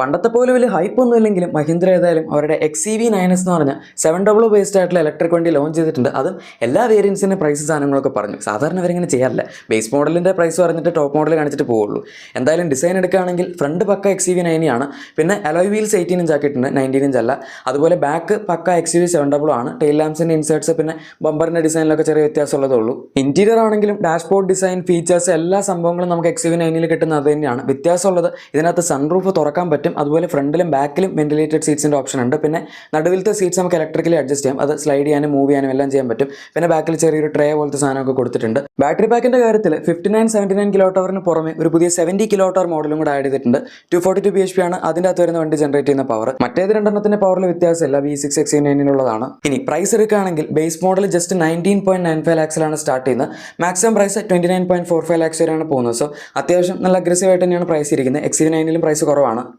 പണ്ടത്തെ പോലെ വലിയ ഹൈപ്പ് ഒന്നും ഇല്ലെങ്കിലും മഹീന്ദ്ര ഏതായാലും അവരുടെ X C V nine S എന്ന് പറഞ്ഞ സെവൻ ഡബിൾ ബേസ്ഡ് ആയിട്ടുള്ള ഇലക്ട്രിക് വണ്ടി ലോഞ്ച് ചെയ്തിട്ടുണ്ട്. അതും എല്ലാ വേരിയൻസിന്റെ പ്രൈസ് സാധനങ്ങളൊക്കെ പറഞ്ഞു. സാധാരണ അവരിങ്ങനെ ചെയ്യാറില്ല. ബേസ് മോഡലിന്റെ പ്രൈസ് പറഞ്ഞിട്ട് ടോപ്പ് മോഡൽ കാണിച്ചിട്ട് പോവുള്ളൂ. എന്തായാലും ഡിസൈൻ എടുക്കുകയാണെങ്കിൽ ഫ്രണ്ട് പക്ക എക്സ് സി വി നയനിയാണ് പിന്നെ അലോയ് വീൽസ് എയ്റ്റീൻ ഇഞ്ച് ആക്കിയിട്ടുണ്ട്. നയന്റീൻ ഇഞ്ച് അല്ല. അതുപോലെ ബാക്ക് പക്ക എക്സ് വി സെവൻ ഡബിൾ ആണ്. ടെയിൽ ലാംസിന്റെ ഇൻസേർട്സ് പിന്നെ ബമ്പറിന്റെ ഡിസൈനിലൊക്കെ ചെറിയ വ്യത്യാസമുള്ളതേ ഉള്ളൂ. ഇന്റീരിയർ ആണെങ്കിലും ഡാഷ്ബോർഡ് ഡിസൈൻ ഫീച്ചേഴ്സ് എല്ലാ സംഭവങ്ങളും നമുക്ക് എക്സ് വി നയനിൽ കിട്ടുന്നത് തന്നെയാണ്. വ്യത്യാസമുള്ളത് ഇതിനകത്ത് സൺറൂഫ് തുറക്കാൻ പറ്റും. അതുപോലെ ഫ്രണ്ടിലും ബാക്കിലും വെന്റിലേറ്റഡ് സീറ്റ്സിന്റെ ഓപ്ഷൻ ഉണ്ട്. പിന്നെ നടുവിലത്തെ സീറ്റ്സ് നമുക്ക് ഇലക്ട്രിക്കലി അഡ്ജസ്റ്റ് ചെയ്യാം. അത് സ്ലൈഡ് ചെയ്യാനും മൂവ് ചെയ്യാനും എല്ലാം ചെയ്യാൻ പറ്റും. പിന്നെ ബാക്കിൽ ചെറിയൊരു ട്രേ പോലത്തെ സാധനമൊക്കെ കൊടുത്തിട്ടുണ്ട്. ബാറ്ററി പാക്കിന്റെ കാര്യത്തിൽ fifty nine seventy nine kilo ടവറിന് പുറമെ ഒരു പുതിയ സെവന്റി കിലോ ടവർ മോഡലും കൂടെ ആഡ് ചെയ്തിട്ടുണ്ട്. Two forty two B H P ആണ്. അതിന്റെ അകത്ത് വരുന്ന വണ്ടി ജനറേറ്റ് ചെയ്യുന്ന പവർ മറ്റേത് രണ്ടെണ്ണത്തിന്റെ പവറിൽ വ്യത്യാസമില്ല. വി സിക്സ് എക്സ് നയനിലുള്ളതാണ് ഇനി പ്രൈസ് എടുക്കുകയാണെങ്കിൽ base model just nineteen point nine five ലാക്സിലാണ് start ചെയ്യുന്നത്. Maximum price twenty nine point four five lakhs വരെയാണ് പോകുന്നത്. സോ അത്യാവശ്യം നല്ല അഗ്രസീവ് ആയിട്ട് തന്നെയാണ് പ്രൈസ് ഇരിക്കുന്നത്. എക്സ് നയനിലും പ്രൈസ് കുറവാണ്.